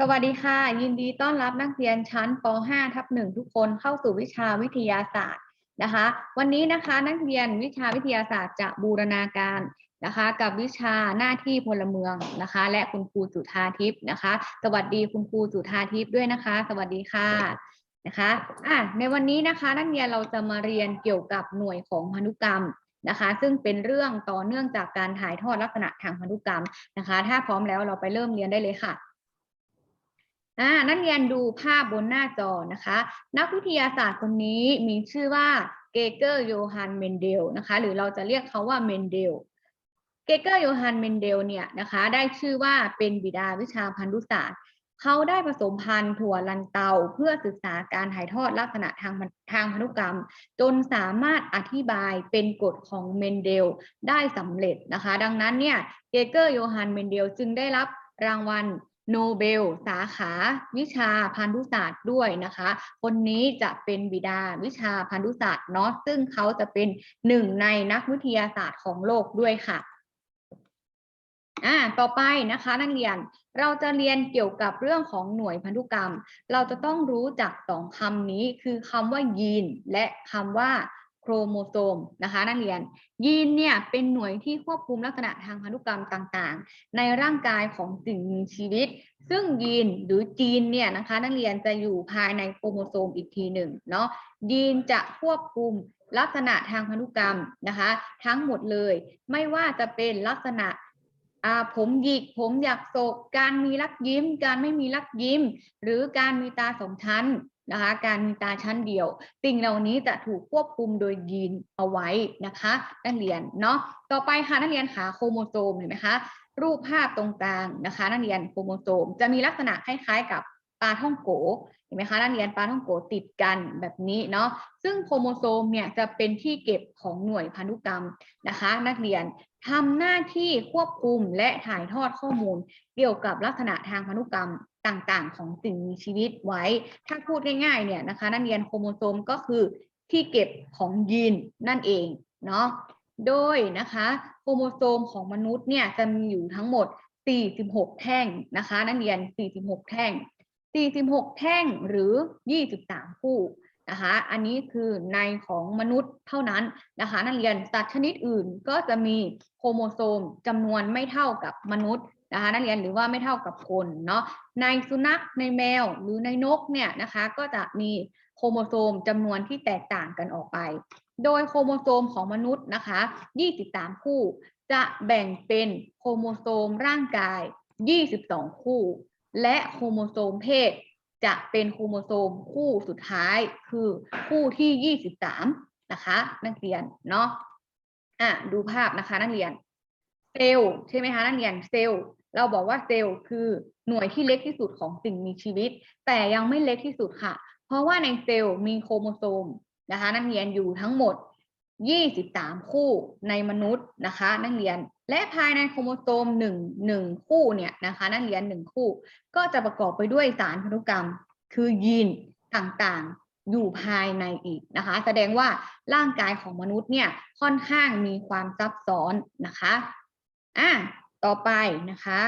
สวัสดีค่ะ ยินดีต้อนรับนักเรียนชั้นป .5 ทับหนึ่งทุกคนเข้าสู่วิชาวิทยาศาสตร์นะคะ วันนี้นะคะนักเรียนวิชาวิทยาศาสตร์จะบูรณาการนะคะ กับวิชาหน้าที่พลเมืองนะคะ และคุณครูจุธาทิพย์นะคะ สวัสดีคุณครูจุธาทิพย์ด้วยนะคะ สวัสดีค่ะนะคะอะในวันนี้นะคะนักเรียนเราจะมาเรียนเกี่ยวกับหน่วยของพันธุกรรมนะคะ ซึ่งเป็นเรื่องต่อเนื่องจากการถ่ายทอดลักษณะทางพันธุกรรมนะคะ ถ้าพร้อมแล้วเราไปเริ่มเรียนได้เลยค่ะ อ่านักเรียนดูภาพบนหน้าจอนะคะ นักวิทยาศาสตร์คนนี้มีชื่อว่าเกเกอร์โยฮันเมนเดลนะคะ หรือเราจะเรียกเขาว่าเมนเดลเกเกอร์โยฮันเมนเดลเนี่ยนะคะ ได้ชื่อว่าเป็นบิดาวิชาพันธุศาสตร์เขาได้ผสมพันธุ์ถั่วลันเตาเพื่อศึกษาการถ่ายทอดลักษณะทางทางพันธุกรรม จนสามารถอธิบายเป็นกฎของเมนเดลได้สำเร็จนะคะ ดังนั้นเนี่ยเกเกอร์โยฮันเมนเดลจึงได้รับรางวัล โนเบล สาขาวิชาพันธุศาสตร์ด้วยนะคะ คนนี้จะเป็นบิดาวิชาพันธุศาสตร์เนาะซึ่งเขาจะเป็นหนึ่งในนักวิทยาศาสตร์ของโลกด้วยค่ะอ่าต่อไปนะคะนักเรียนเราจะเรียนเกี่ยวกับเรื่องของหน่วยพันธุกรรม เราจะต้องรู้จักสองคำนี้คือคำว่ายีนและคำว่า โครโมโซมนะคะนักเรียน ยีนเนี่ยเป็นหน่วยที่ควบคุมลักษณะทางพันธุกรรมต่างๆ ในร่างกายของสิ่งมีชีวิต ซึ่งยีนหรือจีนเนี่ยนะคะนักเรียนจะอยู่ภายในโครโมโซมอีกทีหนึ่งเนาะยีนจะควบคุมลักษณะทางพันธุกรรมนะคะ ทั้งหมดเลย ไม่ว่าจะเป็นลักษณะผมหยิกผมอยากโศก การมีรักยิ้ม การไม่มีรักยิ้ม หรือการมีตาสองชั้น นะคะการมีตาชั้นเดียว สิ่งเหล่านี้จะถูกควบคุมโดยยีนเอาไว้นะคะนักเรียนเนาะต่อไปค่ะนักเรียนหาโครโมโซมเห็นไหมคะรูปภาพตรงกลางนะคะ นักเรียนโครโมโซมจะมีลักษณะคล้ายๆกับ ลาท่องโกเห็นไหมคะนักเรียนปลาท่องโกติดกันแบบนี้เนาะซึ่งโครโมโซมเนี่ยจะเป็นที่เก็บของหน่วยพันธุกรรมนะคะ นักเรียนทำหน้าที่ควบคุมและถ่ายทอดข้อมูล เกี่ยวกับลักษณะทางพันธุกรรมต่างๆ ของสิ่งมีชีวิตไว้ ถ้าพูดง่ายๆเนี่ยนะคะนักเรียนโครโมโซมก็คือที่เก็บของยีนนั่นเองเนาะโดยนะคะโครโมโซมของมนุษย์เนี่ยจะมีอยู่ทั้งหมด 46 แท่งนะคะ นักเรียน 46 แท่ง 46 แท่งหรือ 23 คู่นะคะอันนี้คือในของมนุษย์เท่านั้นนะคะนักเรียนสัตว์ชนิดอื่นก็จะมีโครโมโซมจำนวนไม่เท่ากับมนุษย์นะคะนักเรียนหรือว่าไม่เท่ากับคนเนาะในสุนัขในแมวหรือในนกเนี่ยนะคะก็จะมีโครโมโซมจำนวนที่แตกต่างกันออกไป โดยโครโมโซมของมนุษย์นะคะ 23 คู่ จะแบ่งเป็นโครโมโซมร่างกาย 22 คู่ และโครโมโซมเพศจะเป็นโครโมโซมคู่สุดท้ายคือคู่ที่ 23 นะคะ นักเรียนเนาะอะดูภาพนะคะนักเรียน เซลล์ใช่ไหมคะนักเรียนเซลล์เราบอกว่าเซลล์คือหน่วยที่เล็กที่สุดของสิ่งมีชีวิต แต่ยังไม่เล็กที่สุดค่ะ เพราะว่าในเซลล์มีโครโมโซมนะคะ นักเรียนอยู่ทั้งหมด 23 คู่ในมนุษย์นะคะ นักเรียนและภายในโครโมโซม1 1คู่เนี่ยนะคะนักเรียน 1 คู่ ก็จะประกอบไปด้วยสารพันธุกรรม คือยีนต่างๆอยู่ภายในอีกนะคะ แสดงว่าร่างกายของมนุษย์เนี่ยค่อนข้างมีความซับซ้อนนะคะอะต่อไปนะคะ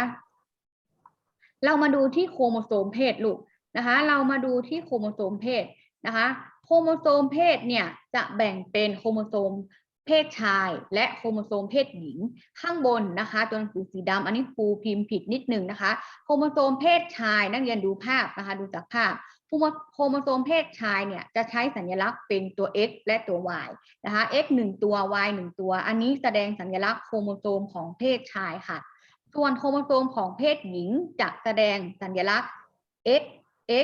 เรามาดูที่โครโมโซมเพศลูกนะคะ เรามาดูที่โครโมโซมเพศนะคะโครโมโซมเพศเนี่ยจะแบ่งเป็นโครโมโซมเพศชาย และโครโมโซมเพศหญิง ข้างบนนะคะตัวหนังสือสีดำอันนี้ครูพิมพ์ผิดนิดนึงนะคะโครโมโซมเพศชายนักเรียนดูภาพนะคะดูจากภาพโครโมโครโมโซมเพศชายเนี่ยจะใช้สัญลักษณ์เป็นตัว x และตัว y นะคะ x 1ตัว y 1ตัว อันนี้แสดงสัญลักษณ์โครโมโซมของเพศชายค่ะ ส่วนโครโมโซมของเพศหญิงจะแสดงสัญลักษณ์ x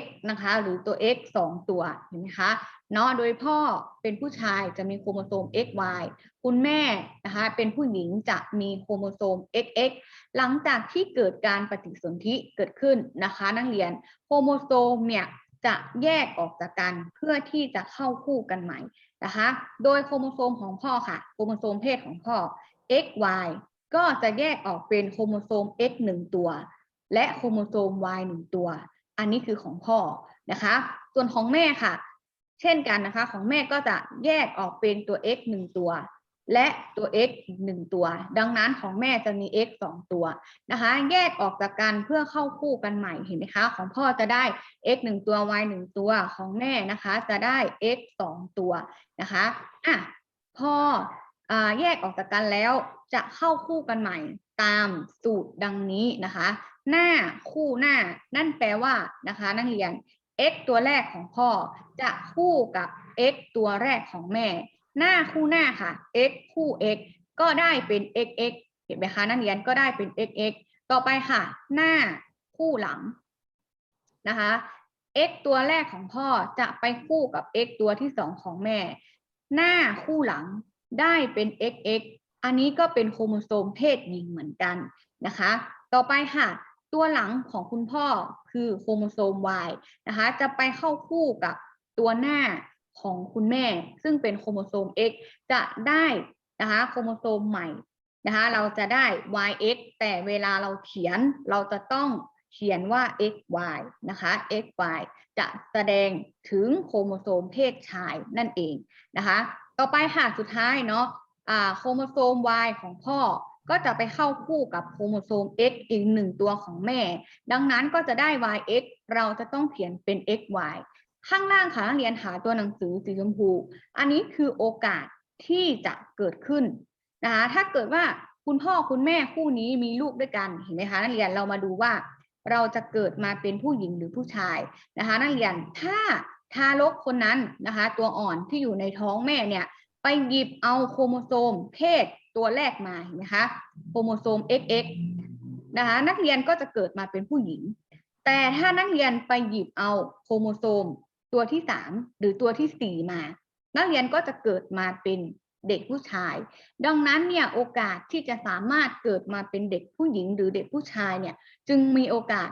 x นะคะ หรือตัว x 2 ตัวเห็นไหมคะเนาะโดยพ่อเป็นผู้ชายจะมีโครโมโซม xy คุณแม่นะคะเป็นผู้หญิงจะมีโครโมโซม xx หลังจากที่เกิดการปฏิสนธิเกิดขึ้นนะคะ นักเรียนโครโมโซมเนี่ยจะแยกออกจากกันเพื่อที่จะเข้าคู่กันใหม่นะคะ โดยโครโมโซมของพ่อค่ะ โครโมโซมเพศของพ่อ xy ก็จะแยกออกเป็นโครโมโซม x 1ตัว และโครโมโซม y 1ตัว อันนี้คือของพ่อนะคะ ส่วนของแม่ค่ะ เช่นกันนะคะ ของแม่ก็จะแยกออกเป็นตัว x 1 ตัว และตัว x อีกหนึ่งตัว ดังนั้นของแม่จะมี x สองตัวนะคะ แยกออกจากกันเพื่อเข้าคู่กันใหม่เห็นไหมคะ ของพ่อจะได้ x หนึ่งตัว y หนึ่งตัวของแม่นะคะ จะได้ x สองตัวนะคะอะพออแยกออกจากกันแล้วจะเข้าคู่กันใหม่ตามสูตรดังนี้นะคะ หน้าคู่หน้า นั่นแปลว่านะคะ นักเรียน x ตัวแรกของพ่อ จะคู่กับ x ตัวแรกของแม่ หน้าคู่หน้าค่ะ x คู่ x ก็ได้เป็น x x เห็นไหมคะนักเรียนก็ได้เป็น x x ต่อไปค่ะ หน้าคู่หลังนะคะ x ตัวแรกของพ่อจะไปคู่กับ x ตัวที่สองของแม่ หน้าคู่หลังได้เป็น x x อันนี้ก็เป็นโครโมโซมเพศหญิงเหมือนกันนะคะ ต่อไปค่ะ ตัวหลังของคุณพ่อคือโครโมโซม Y นะคะ จะไปเข้าคู่กับตัวหน้าของคุณแม่ ซึ่งเป็นโครโมโซม X จะได้นะคะโครโมโซมใหม่นะคะเราจะได้ YX แต่เวลาเราเขียนเราจะต้องเขียนว่า XY นะคะ XY จะแสดงถึงโครโมโซมเพศชายนั่นเองนะคะ ต่อไปค่ะสุดท้ายเนาะโครโมโซม Y ของพ่อ ก็จะไปเข้าคู่กับโครโมโซม X อีกหนึ่งตัวของแม่ ดังนั้นก็จะได้ YX เราจะต้องเขียนเป็น XY ข้างล่างค่ะนักเรียนหาตัวหนังสือสีชมพู อันนี้คือโอกาสที่จะเกิดขึ้นนะคะถ้าเกิดว่าคุณพ่อคุณแม่คู่นี้มีลูกด้วยกันเห็นไหมคะนักเรียนเรามาดูว่า เราจะเกิดมาเป็นผู้หญิงหรือผู้ชายนะคะนักเรียนถ้าทารกคนนั้นนะคะ ตัวอ่อนที่อยู่ในท้องแม่เนี่ย ไปหยิบเอาโครโมโซม เพศ ตัวแรกมาเห็นไหมคะโครโมโซม XX นะคะนักเรียนก็จะเกิดมาเป็นผู้หญิง แต่ถ้านักเรียนไปหยิบเอาโครโมโซมตัวที่สามหรือตัวที่สี่มา นักเรียนก็จะเกิดมาเป็นเด็กผู้ชาย ดังนั้นเนี่ยโอกาสที่จะสามารถเกิดมาเป็นเด็กผู้หญิงหรือเด็กผู้ชายเนี่ยจึงมีโอกาส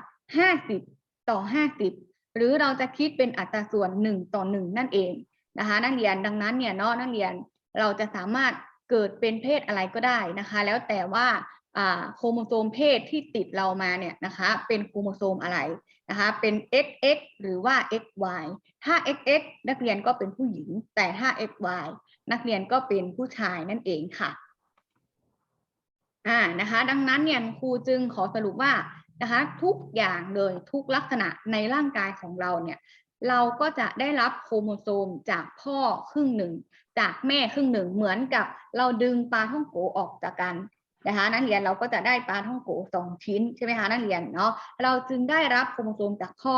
50 ต่อ 50 หรือเราจะคิดเป็นอัตราส่วน 1 ต่อ 1 นั่นเองนะคะนักเรียนดังนั้นเนี่ยเนาะนักเรียนเราจะสามารถ เกิดเป็นเพศอะไรก็ได้นะคะ แล้วแต่ว่าโครโมโซมเพศที่ติดเรามาเนี่ยนะคะเป็นโครโมโซมอะไรนะคะเป็น XX หรือว่า XY ถ้า XX นักเรียนก็เป็นผู้หญิง แต่ถ้า XY นักเรียนก็เป็นผู้ชายนั่นเองค่ะอ่านะคะดังนั้นเนี่ยครูจึงขอสรุปว่านะคะทุกอย่างเลยทุกลักษณะในร่างกายของเราเนี่ยเราก็จะได้รับโครโมโซมจากพ่อครึ่งหนึ่ง จากแม่ครึ่งหนึ่งเหมือนกับเราดึงปลาท่องโกออกจากกันนะคะนักเรียนเราก็จะได้ปลาท่องโกสองชิ้นใช่ไหมคะนักเรียนเนาะเราจึงได้รับโครโมโซมจากพ่อ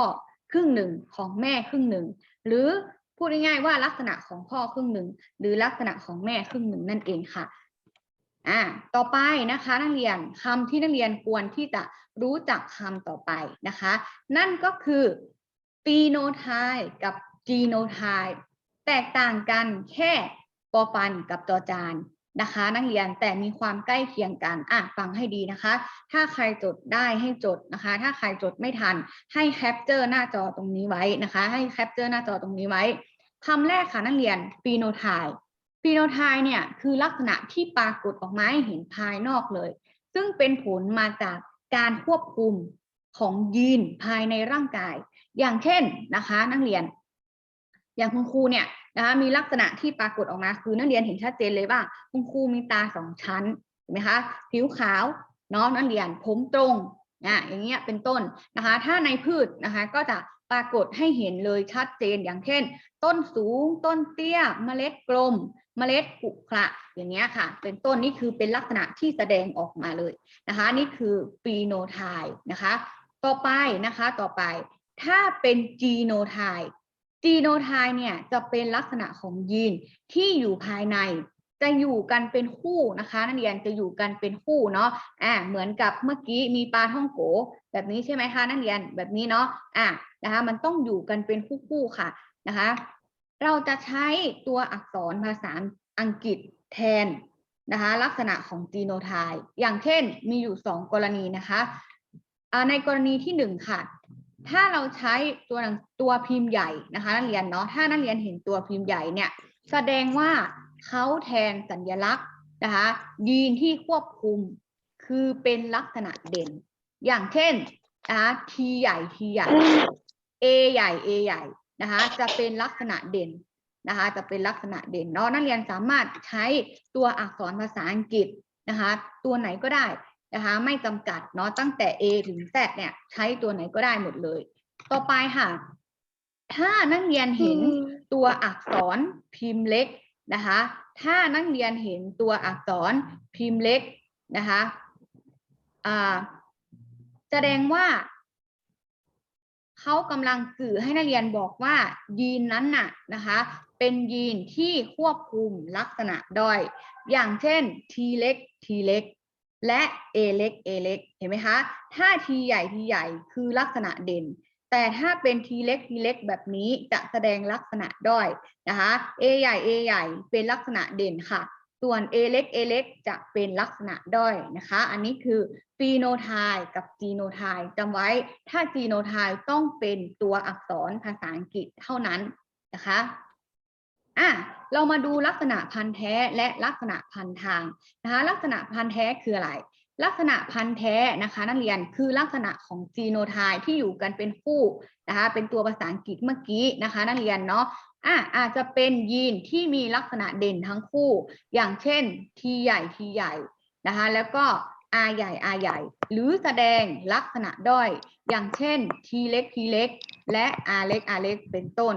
ครึ่งหนึ่งของแม่ครึ่งหนึ่งหรือพูดง่ายๆว่าลักษณะของพ่อครึ่งหนึ่งหรือลักษณะของแม่ครึ่งหนึ่งนั่นเองค่ะอ่าต่อไปนะคะนักเรียนคำที่นักเรียนควรที่จะรู้จักคำต่อไปนะคะ นั่นก็คือฟีโนไทป์กับจีโนไทป์ แตกต่างกันแค่ปอปันกับจอจานนะคะ นักเรียนแต่มีความใกล้เคียงกันอะฟังให้ดีนะคะ ถ้าใครจดได้ให้จดนะคะ ถ้าใครจดไม่ทันให้แคปเจอร์หน้าจอตรงนี้ไว้นะคะ ให้แคปเจอร์หน้าจอตรงนี้ไว้คำแรกค่ะนักเรียนฟีโนไทป์ฟีโนไทป์เนี่ยคือลักษณะที่ปรากฏออกมาให้เห็นภายนอกเลย ซึ่งเป็นผลมาจากการควบคุมของยีนภายในร่างกาย อย่างเช่นนะคะ นักเรียน อย่างคุณครูเนี่ยนะคะมีลักษณะที่ปรากฏออกมาคือนักเรียนเห็นชัดเจนเลยว่า คุณครูมีตาสองชั้นเห็นไหมคะผิวขาวเนาะนักเรียนผมตรงอะอย่างเงี้ยเป็นต้นนะคะ ถ้าในพืชนะคะก็จะปรากฏให้เห็นเลยชัดเจนอย่างเช่น ต้นสูงต้นเตี้ยเมล็ดกลม เมล็ดขุขระอย่างเงี้ยค่ะ เป็นต้นนี่คือเป็นลักษณะที่แสดงออกมาเลยนะคะ นี่คือฟีโนไทป์นะคะ ต่อไปนะคะต่อไป ถ้าเป็นจีโนไทป์ จีโนไทป์เนี่ยจะเป็นลักษณะของยีนที่อยู่ภายใน จะอยู่กันเป็นคู่นะคะ นักเรียนจะอยู่กันเป็นคู่เนาะอ่าเหมือนกับเมื่อกี้มีปลาท่องโก แบบนี้ใช่ไหมคะนักเรียนแบบนี้เนาะอ่านะคะ มันต้องอยู่กันเป็นคู่ๆค่ะนะคะ เราจะใช้ตัวอักษรภาษาอังกฤษแทนนะคะ ลักษณะของจีโนไทป์อย่างเช่นมีอยู่สองกรณีนะคะในกรณีที่หนึ่งค่ะ ถ้าเราใช้ตัวตัวพิมพ์ใหญ่นะคะ นักเรียนเนาะถ้านักเรียนเห็นตัวพิมพ์ใหญ่เนี่ย แสดงว่าเขาแทนสัญลักษณ์นะคะยีนที่ควบคุมคือเป็นลักษณะเด่น อย่างเช่นนะคะ T ใหญ่ T ใหญ่ A ใหญ่ A ใหญ่นะคะ จะเป็นลักษณะเด่นนะคะ จะเป็นลักษณะเด่นเนาะนักเรียนสามารถใช้ตัวอักษรภาษาอังกฤษนะคะ ตัวไหนก็ได้ นะคะไม่จำกัดเนาะตั้งแต่ A ถึง Z เนี่ยใช้ตัวไหนก็ได้หมดเลย ต่อไปค่ะ ถ้านักเรียนเห็นตัวอักษรพิมพ์เล็กนะคะ ถ้านักเรียนเห็นตัวอักษรพิมพ์เล็กนะคะอ่าแสดงว่าเขากำลังสื่อให้นักเรียนบอกว่า ยีนนั้นน่ะนะคะ เป็นยีนที่ควบคุมลักษณะด้อย อย่างเช่น T เล็ก T เล็ก และ A เล็ก A เล็กเห็นไหมคะ ถ้า T ใหญ่ T ใหญ่คือลักษณะเด่น แต่ถ้าเป็น T เล็ก T เล็กแบบนี้จะแสดงลักษณะด้อยนะคะ A ใหญ่ A ใหญ่เป็นลักษณะเด่นค่ะ ส่วน A เล็ก A เล็กจะเป็นลักษณะด้อยนะคะ อันนี้คือฟีโนไทป์กับจีโนไทป์จำไว้ ถ้าจีโนไทป์ต้องเป็นตัวอักษรภาษาอังกฤษเท่านั้นนะคะ อะเรามาดูลักษณะพันธุ์แท้และลักษณะพันธุ์ทางนะคะลักษณะพันธุ์แท้คืออะไร ลักษณะพันธุ์แท้นะคะนักเรียนคือลักษณะของจีโนไทป์ที่อยู่กันเป็นคู่นะคะเป็นตัวภาษาอังกฤษเมื่อกี้นะคะนักเรียนเนาะอะอาจจะเป็นยีนที่มีลักษณะเด่นทั้งคู่ อย่างเช่น T ใหญ่ T ใหญ่นะคะแล้วก็ R ใหญ่ R ใหญ่ หรือแสดงลักษณะด้อย อย่างเช่น T เล็ก T เล็ก และ R เล็ก R เล็กเป็นต้น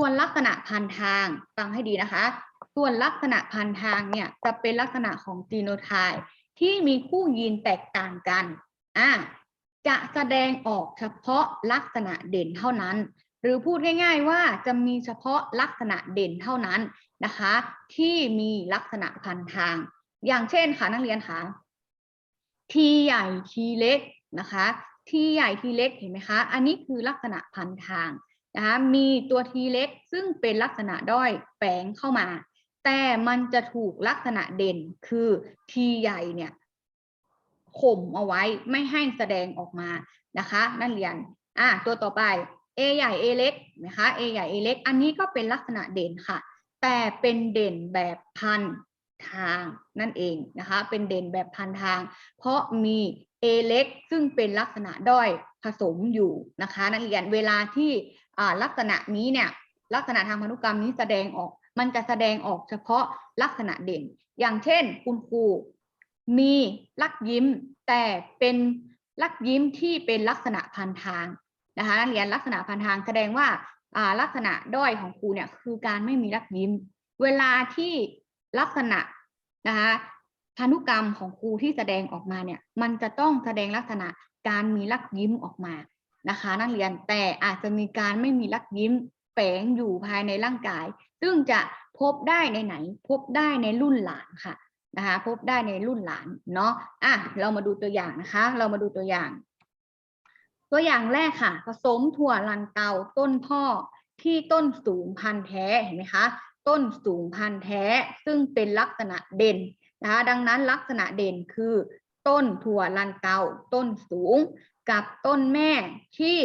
ส่วนลักษณะพันทางฟังให้ดีนะคะ ส่วนลักษณะพันทางเนี่ยจะเป็นลักษณะของจีโนไทป์ที่มีคู่ยีนแตกต่างกันอะจะแสดงออกเฉพาะลักษณะเด่นเท่านั้น หรือพูดง่ายๆว่าจะมีเฉพาะลักษณะเด่นเท่านั้นนะคะ ที่มีลักษณะพันทาง อย่างเช่นค่ะนักเรียนคะทีใหญ่ทีเล็กนะคะ ทีใหญ่ทีเล็กเห็นไหมคะ อันนี้คือลักษณะพันทาง นะคะมีตัวทีเล็กซึ่งเป็นลักษณะด้อยแฝงเข้ามา แต่มันจะถูกลักษณะเด่นคือทีใหญ่เนี่ยข่มเอาไว้ไม่ให้แสดงออกมานะคะ นักเรียนอะตัวต่อไป A ใหญ่ A เล็กนะคะ A ใหญ่ A เล็ก อันนี้ก็เป็นลักษณะเด่นค่ะ แต่เป็นเด่นแบบพันทางนั่นเองนะคะ เป็นเด่นแบบพันทาง เพราะมี A เล็กซึ่งเป็นลักษณะด้อย ผสมอยู่นะคะ นักเรียนเวลาที่ลักษณะนี้เนี่ยลักษณะทางพันธุกรรมนี้แสดงออก มันจะแสดงออกเฉพาะลักษณะเด่น อย่างเช่น คุณครูมีลักยิ้มแต่เป็นลักยิ้มที่เป็นลักษณะพันทางนะคะนักเรียนลักษณะพันทางแสดงว่าลักษณะด้อยของครูเนี่ยคือการไม่มีรักยิ้ม เวลาที่ลักษณะนะคะพันธุกรรมของครูที่แสดงออกมาเนี่ย มันจะต้องแสดงลักษณะ การมีรักยิ้มออกมานะคะ นักเรียนแต่อาจจะมีการไม่มีรักยิ้มแฝงอยู่ภายในร่างกาย ซึ่งจะพบได้ในไหน พบได้ในรุ่นหลานค่ะนะคะ พบได้ในรุ่นหลานเนาะอะเรามาดูตัวอย่างนะคะ เรามาดูตัวอย่าง ตัวอย่างแรกค่ะ ผสมถั่วลันเตาต้นพ่อที่ต้นสูงพันธุ์แท้เห็นไหมคะต้นสูงพันธุ์แท้ซึ่งเป็นลักษณะเด่นนะคะดังนั้นลักษณะเด่นคือ ต้นถั่วลันเตาต้นสูง กับต้นแม่ที่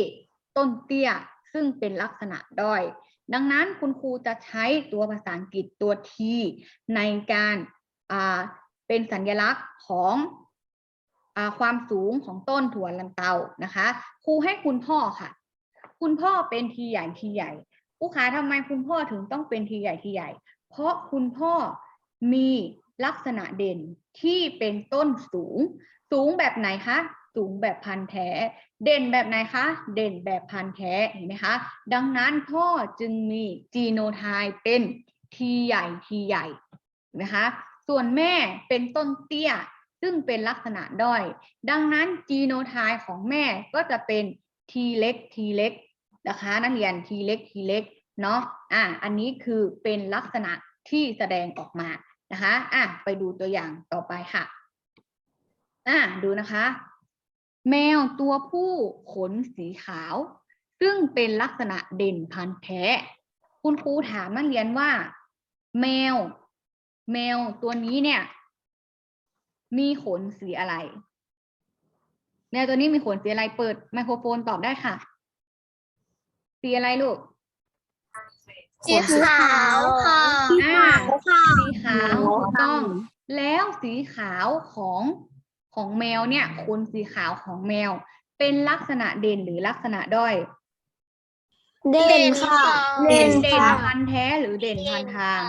ต้นเตี้ย ซึ่งเป็นลักษณะด้อย ดังนั้นคุณครูจะใช้ตัวภาษาอังกฤษตัวทีในการเป็นสัญลักษณ์ของอความสูงของต้นถั่วลันเตานะคะ ครูให้คุณพ่อค่ะ คุณพ่อเป็นทีใหญ่ทีใหญ่ผู้ขาทำไมคุณพ่อถึงต้องเป็นทีใหญ่ทีใหญ่ เพราะคุณพ่อมี ลักษณะเด่นที่เป็นต้นสูง สูงแบบไหนคะ สูงแบบพันธุ์แท้ เด่นแบบไหนคะ เด่นแบบพันธุ์แท้เห็นไหมคะ ดังนั้นพ่อจึงมีจีโนไทป์เป็นทีใหญ่ทีใหญ่นะคะ ส่วนแม่เป็นต้นเตี้ยซึ่งเป็นลักษณะด้อย ดังนั้นจีโนไทป์ของแม่ก็จะเป็นทีเล็กทีเล็กนะคะนักเรียนทีเล็กทีเล็กเนาะอะอันนี้คือเป็นลักษณะที่แสดงออกมา นะคะอะไปดูตัวอย่างต่อไปค่ะอะดูนะคะ แมวตัวผู้ขนสีขาว ซึ่งเป็นลักษณะเด่นพันธุ์แท้ คุณครูถามนักเรียนว่า แมว แมวตัวนี้เนี่ย มีขนสีอะไร แมวตัวนี้มีขนสีอะไรเปิดไมโครโฟนตอบได้ค่ะ สีอะไรลูก สีขาวค่ะอ่าค่ะสีขาวถูกต้อง แล้วสีขาวของของแมวเนี่ยขนสีขาวของแมว เป็นลักษณะเด่นหรือลักษณะด้อย เด่นค่ะเด่นเด่เด่นนค่ะพันธุ์แท้หรือเด่นพันทาง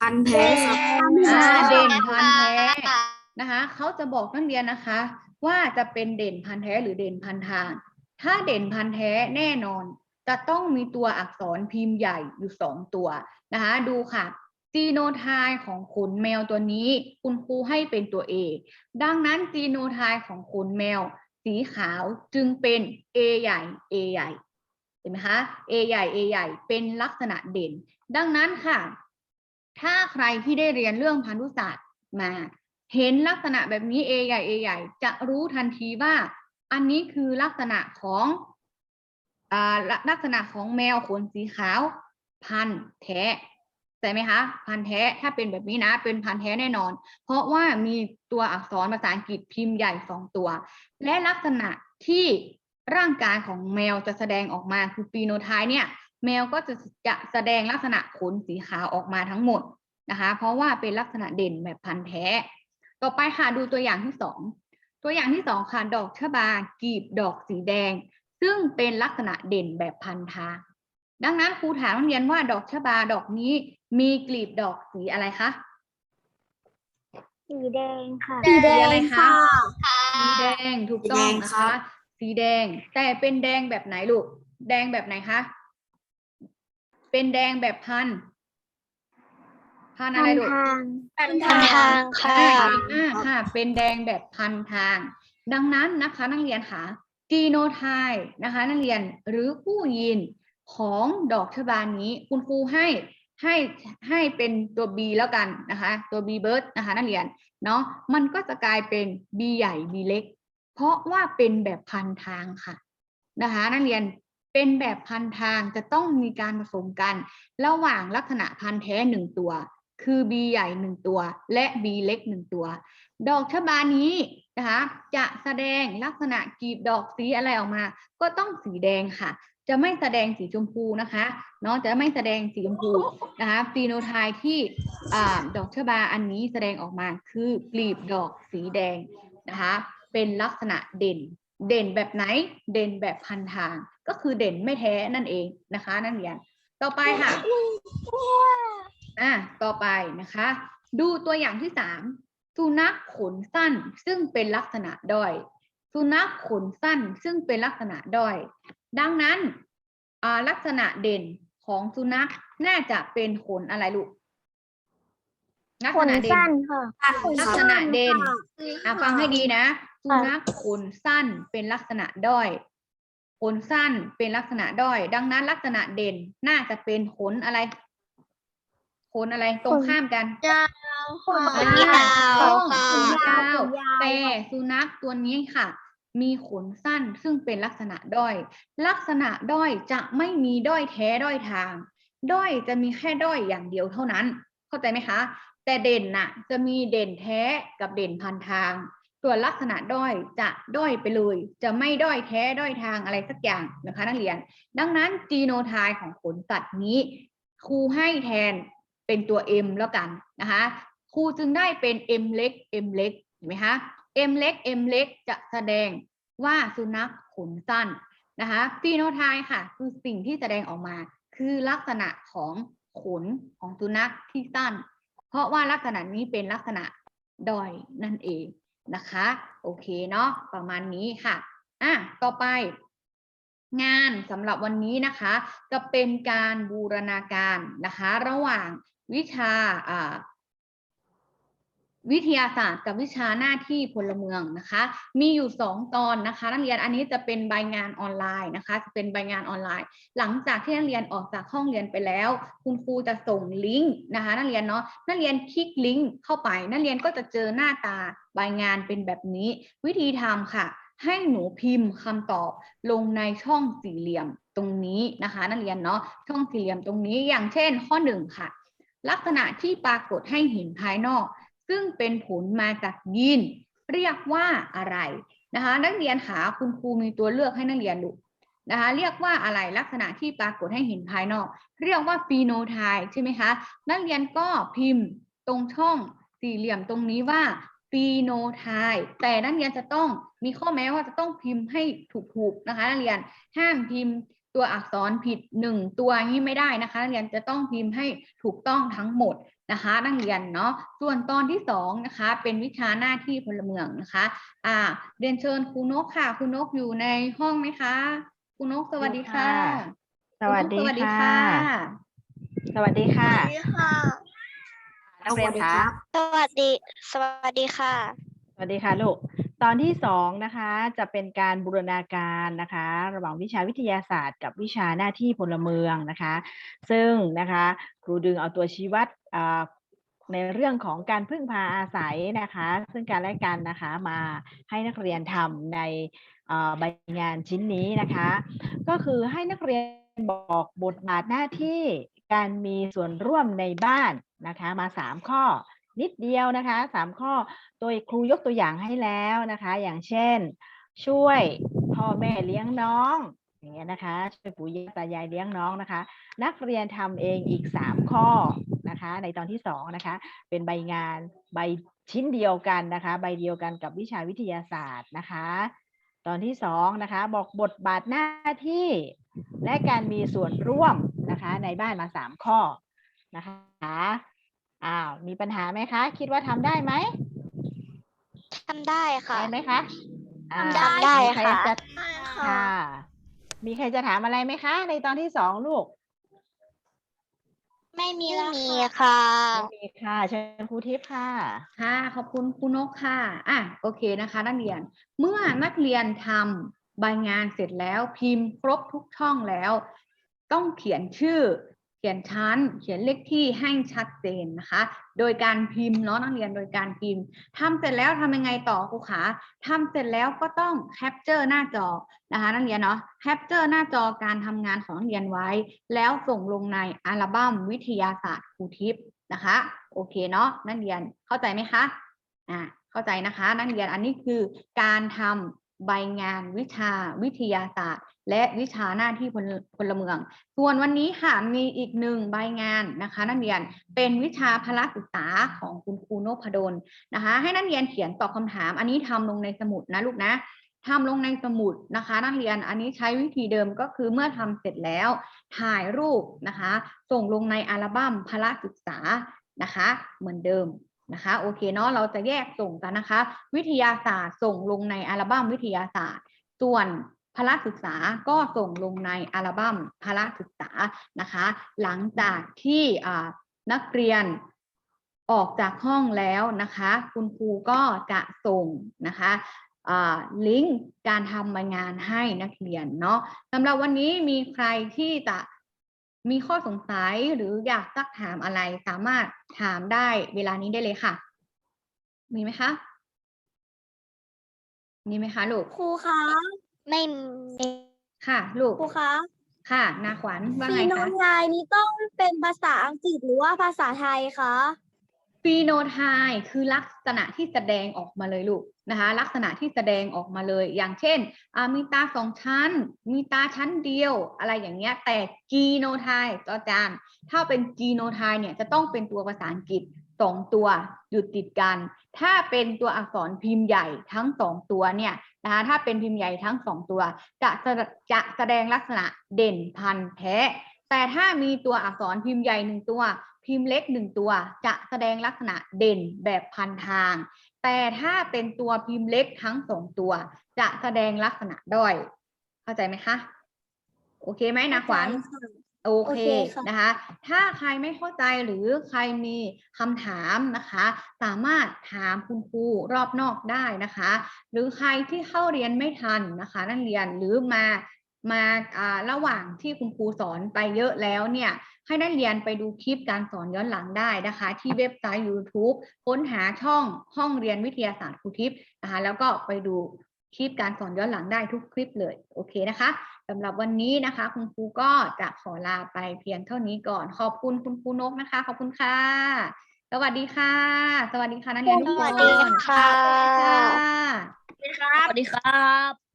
พันแท้ครับอ่าเด่นพันธุ์แท้นะคะเขาจะบอกนักเรียนนะคะ ว่าจะเป็นเด่นพันธุ์แท้หรือเด่นพันทาง ถ้าเด่นพันธุ์แท้แน่นอน จะต้องมีตัวอักษรพิมพ์ใหญ่อยู่สองตัวนะคะดูค่ะจีโนไทป์ของขนแมวตัวนี้ คุณครูให้เป็นตัว A ดังนั้นจีโนไทป์ของขนแมว สีขาวจึงเป็น A ใหญ่ A ใหญ่เห็นไหมคะ A ใหญ่ A ใหญ่เป็นลักษณะเด่น ดังนั้นค่ะ ถ้าใครที่ได้เรียนเรื่องพันธุศาสตร์มา เห็นลักษณะแบบนี้ A ใหญ่ A ใหญ่จะรู้ทันทีว่า อันนี้คือลักษณะของ ลักษณะของแมวขนสีขาว พันแท้ใช่ไหมคะ พันแท้ถ้าเป็นแบบนี้นะ เป็นพันแท้แน่นอน เพราะว่ามีตัวอักษรภาษาอังกฤษพิมพ์ใหญ่สองตัว และลักษณะที่ร่างกายของแมวจะแสดงออกมาคือปีโนไทป์เนี่ย แมวก็จะจะแสดงลักษณะขนสีขาวออกมาทั้งหมดนะคะ เพราะว่าเป็นลักษณะเด่นแบบพันแท้ ต่อไปค่ะดูตัวอย่างที่สองตัวอย่างที่สองค่ะดอกชบากีบดอกสีแดง ซึ่งเป็นลักษณะเด่นแบบพันทางดังนั้นครูถามนักเรียนว่าดอกชะบาดอกนี้มีกลีบดอกสีอะไรคะสีแดงค่ะ สีแดงอะไรคะค่ะสีแดงถูกต้องนะสีแดงครัคะบสีแดงแต่เป็นแดงแบบไหนลูก แดงแบบไหนคะเป็นแดงแบบพันธุ์พันธุ์อะไรลูกพันทางค่ะอ่าเก่งมากค่ะเป็นแดงแบบพันทาง ดังนั้นนะคะ นักเรียนค่ะ จีโนไทนะคะนักเรียนหรือคู่ยีนของดอกชะบานี้ คุณครูให้ให้ให้เป็นตัว B แล้วกันนะคะตัว B bird นะคะนักเรียนเนาะมันก็จะกลายเป็น B ใหญ่ B เล็ก เพราะว่าเป็นแบบพันทางค่ะนะคะนักเรียนเป็นแบบพันทางจะต้องมีการผสมกัน ระหว่างลักษณะพันธุ์แท้หนึ่งตัว คือ B ใหญ่หนึ่งตัว และ B เล็กหนึ่งตัว ดอกชบานี้นะคะจะแสดงลักษณะกลีบดอกสีอะไรออกมา ก็ต้องสีแดงค่ะ จะไม่แสดงสีชมพูนะคะเนาะจะไม่แสดงสีชมพูนะคะฟีโนไทป์ที่อดอกชบาอันนี้แสดงออกมาคือกลีบดอกสีแดงนะคะเป็นลักษณะเด่นเด่นแบบไหน เด่นแบบพันทาง ก็คือเด่นไม่แท้นั่นเองนะคะ นักเรียนต่อไปค่ะ อะต่อไปนะคะ ดูตัวอย่างที่สามสุนัขขนสั้นซึ่งเป็นลักษณะด้อยสุนัขขนสั้นซึ่งเป็นลักษณะด้อย ดังนั้นอ่าลักษณะเด่นของสุนัขน่าจะเป็นขนอะไรลูกลักขษนณะเด่นสั้นค่ะลักษณะเด่นอะฟังให้ดีนะสุนัขขนสั้นเป็นลักษณะด้อยขนสั้นเป็นลักษณะด้อย ดังนั้นลักษณะเด่นน่าจะเป็นขนอะไร ขนอะไรตรงข้ามกันยาวค่ะอ่ยาวต้องค่ะขนยาวแต่สุนัขตัวนี้ค่ะ มีขนสั้นซึ่งเป็นลักษณะด้อย ลักษณะด้อยจะไม่มีด้อยแท้ด้อยทาง ด้อยจะมีแค่ด้อยอย่างเดียวเท่านั้น เข้าใจไหมคะ แต่เด่นน่ะ จะมีเด่นแท้กับเด่นพันทางส่วนลักษณะด้อยจะด้อยไปเลย จะไม่ด้อยแท้ด้อยทางอะไรสักอย่างนะคะนักเรียน ดังนั้นจีโนไทป์ของขนสัตว์นี้ครูให้แทน เป็นตัว M แล้วกันนะคะครูจึงได้เป็น M เล็ก M เล็กเห็นไหมคะ M เล็ก M เล็กจะแสดงว่าสุนัขขนสั้นนะคะฟีโนไทป์ค่ะ คือสิ่งที่แสดงออกมา คือลักษณะของขนของสุนัขที่สั้น เพราะว่าลักษณะนี้เป็นลักษณะดอยนั่นเองนะคะ โอเคเนาะประมาณนี้ค่ะอะต่อไป งานสำหรับวันนี้นะคะ จะเป็นการบูรณาการนะคะ ระหว่าง วิชาวิทยาศาสตร์กับวิชาหน้าที่พลเมืองนะคะ มีอยู่สองตอนนะคะ นักเรียนอันนี้จะเป็นใบงานออนไลน์นะคะ จะเป็นใบงานออนไลน์ หลังจากที่นักเรียนออกจากห้องเรียนไปแล้ว คุณครูจะส่งลิงก์นะคะนักเรียนเนาะนักเรียนคลิกลิงก์เข้าไป นักเรียนก็จะเจอหน้าตาใบงานเป็นแบบนี้ วิธีทำค่ะ ให้หนูพิมพ์คำตอบลงในช่องสี่เหลี่ยมตรงนี้นะคะ นักเรียนเนาะช่องสี่เหลี่ยมตรงนี้อย่างเช่น ข้อหนึ่งค่ะ ลักษณะที่ปรากฏให้เห็นภายนอก ซึ่งเป็นผลมาจากยีนเรียกว่าอะไรนะคะนักเรียนหาคุณครูมีตัวเลือกให้นักเรียนดูนะคะเรียกว่าอะไรลักษณะที่ปรากฏให้เห็นภายนอก เรียกว่าฟีโนไทป์ใช่ไหมคะนักเรียนก็พิมพ์ตรงช่องสี่เหลี่ยมตรงนี้ว่าฟีโนไทป์แต่นักเรียนจะต้องมีข้อแม้ว่าจะต้องพิมพ์ให้ถูกๆนะคะนักเรียนห้ามพิมพ์ ตัวอักษรผิดหนึ่งตัวนี้ไม่ได้นะคะนักเรียนจะต้องพิมพ์ให้ถูกต้องทั้งหมดนะคะนักเรียนเนาะส่วนตอนที่สองนะคะเป็นวิชาหน้าที่พลเมืองนะคะอ่าเรียนเชิญครูนกค่ะครูนกอยู่ในห้องไหมคะครูนกสวัสดีค่ะ สวัสดีครูนกสวัสดีค่ะค่ะ สวัสดีค่ะสวัสดีค่ะนักเรียนคะสวัสดี สวัสดีค่ะ สวัสดีค่ะลูก ตอนที่สองนะคะจะเป็นการบูรณาการนะคะ ระหว่างวิชาวิทยาศาสตร์ กับวิชาหน้าที่พลเมืองนะคะ ซึ่งนะคะครูดึงเอาตัวชี้วัดในเรื่องของการพึ่งพาอาศัยนะคะ ซึ่งการและกันนะคะมาให้นักเรียนทำในใบงานชิ้นนี้นะคะ ก็คือให้นักเรียนบอกบทบาทหน้าที่การมีส่วนร่วมในบ้านนะคะมาสามข้อ นิดเดียวนะคะสามข้อโดยครูยกตัวอย่างให้แล้วนะคะ อย่างเช่น ช่วยพ่อแม่เลี้ยงน้องอย่างเงี้ยนะคะช่วยปู่ย่าตายายเลี้ยงน้องนะคะ นักเรียนทำเองอีกสามข้อนะคะ ในตอนที่สองนะคะเป็นใบงานใบชิ้นเดียวกันนะคะ ใบเดียวกันกับวิชาวิทยาศาสตร์นะคะ ตอนที่สองนะคะบอกบทบาทหน้าที่ และการมีส่วนร่วมนะคะในบ้านมาสามข้อนะคะ อ้าวมีปัญหาไหมคะ คิดว่าทำได้ไหมทำได้ค่ะ ได้ไหมคะอ่าทำได้มีใครค่ะจะค่ะ มีใครจะถามอะไรไหมคะ ในตอนที่สองลูก ไม่มีแล้วมีค่ะไม่มีค่ะ เชิญครูทิพย์ค่ะ ค่ะขอบคุณครูนกค่ะอะโอเคนะคะ นักเรียน เมื่อนักเรียนทำใบงานเสร็จแล้วพิมพ์ครบทุกช่องแล้ว ต้องเขียนชื่อ เขียนชั้น เขียนเลขที่ให้ชัดเจนนะคะ โดยการพิมพ์เนาะนักเรียนโดยการพิมพ์ทำเสร็จแล้วทำยังไงต่อครูขาทำเสร็จแล้วก็ต้องแคปเจอร์หน้าจอนะคะนักเรียนเนาะแคปเจอร์หน้าจอการทำงานของนักเรียนไว้ แล้วส่งลงในอัลบั้มวิทยาศาสตร์ครูทิพย์นะคะ โอเคเนาะนักเรียนเข้าใจไหมคะอ่าเข้าใจนะคะ นักเรียนอันนี้คือการทำ ใบงานวิชาวิทยาศาสตร์ และวิชาหน้าที่พลพลเมือง ส่วนวันนี้ค่ะมีอีกหนึ่งใบงานนะคะนักเรียนเป็นวิชาพละศึกษาของคุณครูนพดลนะคะ ให้นักเรียนเขียนตอบคำถาม อันนี้ทำลงในสมุดนะลูกนะทำลงในสมุดนะคะ นักเรียนอันนี้ใช้วิธีเดิมก็คือเมื่อทำเสร็จแล้ว ถ่ายรูปนะคะ ส่งลงในอัลบั้มพละศึกษานะคะ เหมือนเดิม นะคะโอเคเนาะเราจะแยกส่งกันนะคะ วิทยาศาสตร์ส่งลงในอัลบั้มวิทยาศาสตร์ ส่วนพละศึกษาก็ส่งลงในอัลบั้มพละศึกษานะคะ หลังจากที่นักเรียนออกจากห้องแล้วนะคะ คุณครูก็จะส่งนะคะลิงก์การทำใบงานให้นักเรียนเนาะสำหรับวันนี้มีใครที่จะ มีข้อสงสัยหรืออยากซักถามอะไรสามารถถามได้เวลานี้ได้เลยค่ะ มีไหมคะมีไหมคะลูก ครูคะไม่มีค่ะลูก ครูคะค่ะนาขวัญว่าฟีไงโนคะไทยนี้ต้องเป็นภาษาอังกฤษหรือว่าภาษาไทยคะ ฟีโนไทป์คือลักษณะที่แสดงออกมาเลยลูกนะคะลักษณะที่แสดงออกมาเลย อย่างเช่นมีตาสองชั้น มีตาชั้นเดียว อะไรอย่างเงี้ยแต่จีโนไทป์อาจารย์ ถ้าเป็นจีโนไทป์เนี่ยจะต้องเป็นตัวภาษาอังกฤษสองตัวอยู่ติดกัน ถ้าเป็นตัวอักษรพิมพ์ใหญ่ทั้งสองตัวเนี่ยนะคะถ้าเป็นพิมพ์ใหญ่ทั้งสองตัว จะจะแสดงลักษณะเด่นพันแท้แต่ถ้ามีตัวอักษรพิมพ์ใหญ่หนึ่งตัว พิมพ์เล็กหนึ่งตัว จะแสดงลักษณะเด่นแบบพันทาง แต่ถ้าเป็นตัวพิมพ์เล็กทั้งสองตัว จะแสดงลักษณะด้อย เข้าใจไหมคะ โอเคไหมนะขวัญโอเคโอเคค่ะนะคะ ถ้าใครไม่เข้าใจหรือใครมีคำถามนะคะ สามารถถามคุณครูรอบนอกได้นะคะ หรือใครที่เข้าเรียนไม่ทันนะคะ นักเรียนหรือมามาอ่าระหว่างที่คุณครูสอนไปเยอะแล้วเนี่ย ให้นักเรียนไปดูคลิปการสอนย้อนหลังได้นะคะ ที่เว็บไซต์ YouTube ค้นหาช่องห้องเรียนวิทยาศาสตร์ครูทิพย์นะคะแล้วก็ไปดูคลิปการสอนย้อนหลังได้ทุกคลิปเลยโอเคนะคะสำหรับวันนี้นะคะ คุณครูก็จะขอลาไปเพียงเท่านี้ก่อน ขอบคุณคุณครูนกนะคะ ขอบคุณค่ะ สวัสดีค่ะ สวัสดีค่ะนักเรียนทุกคนสวัสดีค่ะสวัสดีค่ะสวัสดีครับ